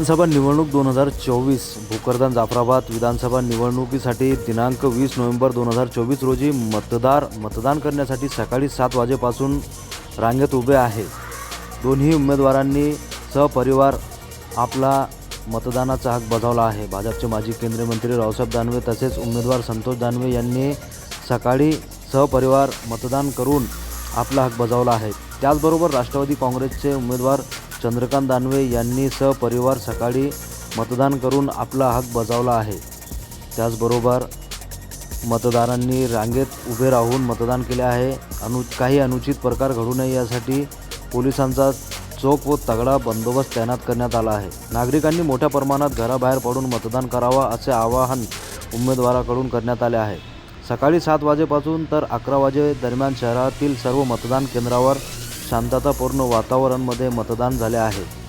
विधानसभा निवडणूक दोन हजार चोवीस भोकरदान जाफराबाद विधानसभा निवडणुकीसाठी दिनांक वीस नोव्हेंबर दोन हजार चोवीस रोजी मतदार मतदान करण्यासाठी सकाळी सात वाजेपासून रांगेत उभे आहे. दोन्ही उमेदवारांनी सपरिवार आपला मतदानाचा हक बजावला आहे. भाजपचे माजी केंद्रीय मंत्री रावसाहेब दानवे तसेच उमेदवार संतोष दानवे यांनी सकाळी सहपरिवार मतदान करून आपला हक बजावला आहे. त्याचबरोबर राष्ट्रवादी काँग्रेसचे उमेदवार चंद्रकांत दानवे यांनी सपरिवार सकाळी मतदान करून आपला हक बजावला आहे. त्याचबरोबर मतदारांनी रांगेत उभे राहून मतदान केले आहे. अनु काही अनुचित प्रकार घडू नये यासाठी पोलिसांचा चोख व तगडा बंदोबस्त तैनात करण्यात आला आहे. नागरिकांनी मोठ्या प्रमाणात घराबाहेर पडून मतदान करावा असे आवाहन उमेदवाराकडून करण्यात आले आहे. सकाळी सात वाजेपासून तर अकरा वाजे दरम्यान शहरातील सर्व मतदान केंद्रावर शांततापूर्ण वातावरणमध्ये मतदान झाले आहे.